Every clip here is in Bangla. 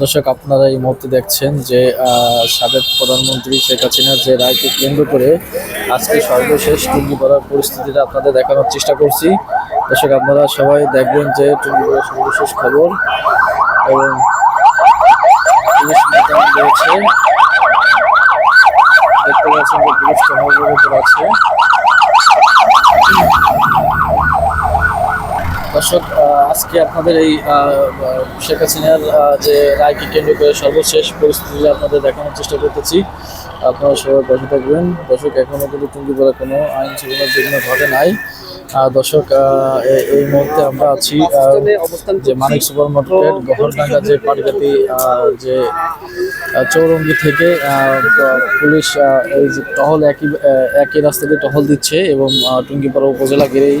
দর্শক, আপনারা এই মুহূর্তে দেখছেন যে সাবেক প্রধানমন্ত্রী শেখ হাসিনার যে রায়কে কেন্দ্র করে আজকে সর্বশেষ টুঙ্গি পড়ার পরিস্থিতিটা আপনাদের দেখানোর চেষ্টা করছি। দর্শক, আপনারা সবাই দেখবেন যে টুঙ্গি পড়ার সর্বশেষ খবর এবং পুলিশ রয়েছে। দেখতে পাচ্ছেন যে পুলিশ টহলের আছে। দর্শক আজকে আপনাদের এই শেখ হাসিনার যে রায়কে কেন্দ্র করে সর্বশেষ পরিস্থিতি আপনাদের দেখানোর চেষ্টা করতেছি। আপনারা সবাই বসে থাকবেন। দর্শক এখনও কিন্তু টুঙ্গি বলে কোনো আইন শৃঙ্খলার বিঘ্ন ঘটে নাই। দর্শক এই মুহূর্তে আমরা আছি যে মানিক সুপার মার্কেট গহরডাঙ্গা যে পাটগাতি যে চৌরঙ্গি থেকে আহ, পুলিশ এই যে টহল একই একই রাস্তাতে টহল দিচ্ছে এবং টুঙ্গিপাড়া উপজেলা ঘিরেই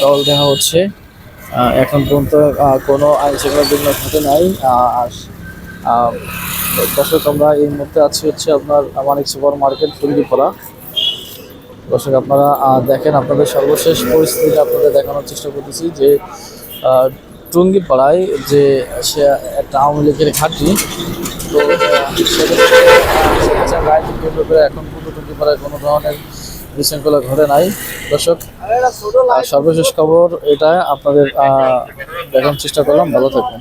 টহল দেওয়া হচ্ছে। এখন পর্যন্ত কোনো আইন শৃঙ্খলা বিঘ্ন ঘটে নাই। আর দর্শক আমরা এই মুহূর্তে আছি হচ্ছে আপনার মানিক সুপার মার্কেট টুঙ্গিপাড়া দর্শক আপনারা দেখেন আপনাদের সর্বশেষ পরিস্থিতিটা আপনাদের দেখানোর চেষ্টা করতেছি যে টুঙ্গিপাড়ায় যে সে একটা আওয়ামী লীগের ঘাঁটি তো সেক্ষেত্রে, এখন পর্যন্ত টুঙ্গিপাড়ায় কোনো ধরনের বিশৃঙ্খলা ঘটে নাই দর্শক। সর্বশেষ খবর এটা আপনাদের দেখানোর চেষ্টা করলাম ভালো থাকবেন।